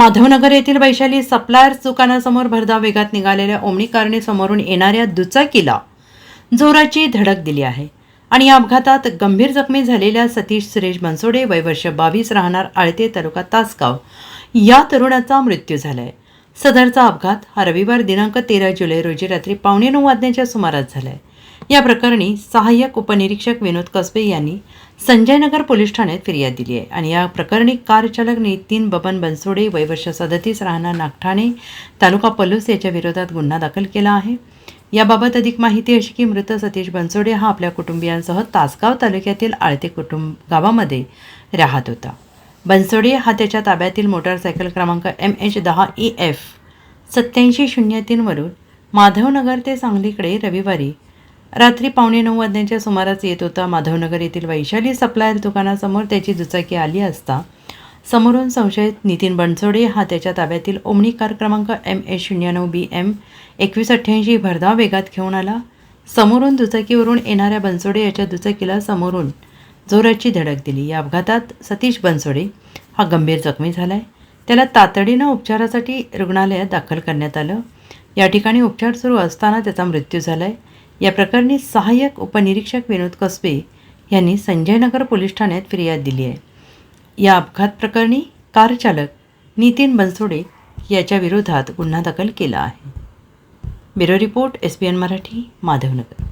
माधवनगर येथील वैशाली सप्लायर्स दुकानासमोर भरधाव वेगात निघालेल्या ओमनी कारने समोरून येणाऱ्या दुचाकीला जोराची धडक दिली आहे. आणि या अपघातात गंभीर जखमी झालेल्या सतीश सुरेश बनसोडे वयवर्ष बावीस राहणार आळते तालुका तासगाव या तरुणाचा मृत्यू झाला आहे सदरचा अपघात हा रविवार दिनांक तेरा जुलै रोजी रात्री पावणे नऊ वाजण्याच्या सुमारास झाला आहे या प्रकरणी सहाय्यक उपनिरीक्षक विनोद कसबे यांनी संजयनगर पोलीस ठाण्यात फिर्याद दिली आहे. आणि या प्रकरणी कारचालक नितीन बबन बनसोडे वैवर्ष सदतीस राहणार नागठाणे तालुका पलूस याच्या विरोधात गुन्हा दाखल केला आहे. याबाबत अधिक माहिती अशी की मृत सतीश बनसोडे हा आपल्या कुटुंबियांसह तासगाव तालुक्यातील आळते कुटुंब गावामध्ये राहत होता. बनसोडे हा त्याच्या ताब्यातील मोटारसायकल क्रमांक एम एच दहा ई एफ सत्याऐंशी शून्य तीनवरून माधवनगर ते सांगलीकडे रविवारी रात्री पावणे नऊ वाजण्याच्या सुमारास येत होता माधवनगर येथील वैशाली सप्लायर दुकानासमोर त्याची दुचाकी आली असता समोरून संशयित नितीन बनसोडे हा त्याच्या ताब्यातील ओमणी कार क्रमांक एम एच शून्य नऊ बी एम एकवीस अठ्ठ्याऐंशी भरधाव वेगात घेऊन आला. समोरून दुचाकीवरून येणाऱ्या बनसोडे याच्या दुचाकीला समोरून जोराची धडक दिली. या अपघातात सतीश बनसोडे हा गंभीर जखमी झाला आहे त्याला तातडीनं उपचारासाठी रुग्णालयात दाखल करण्यात आलं. या ठिकाणी उपचार सुरू असताना त्याचा मृत्यू झाला आहे या प्रकरणी सहाय्यक उपनिरीक्षक विनोद कसबे यांनी संजयनगर पोलीस ठाण्यात फिर्याद दिली आहे. या अपघात प्रकरणी कार चालक नितीन बनसोडे याच्या विरोधात गुन्हा दाखल केला आहे. Bureau report S B N Marathi Madhavnagar.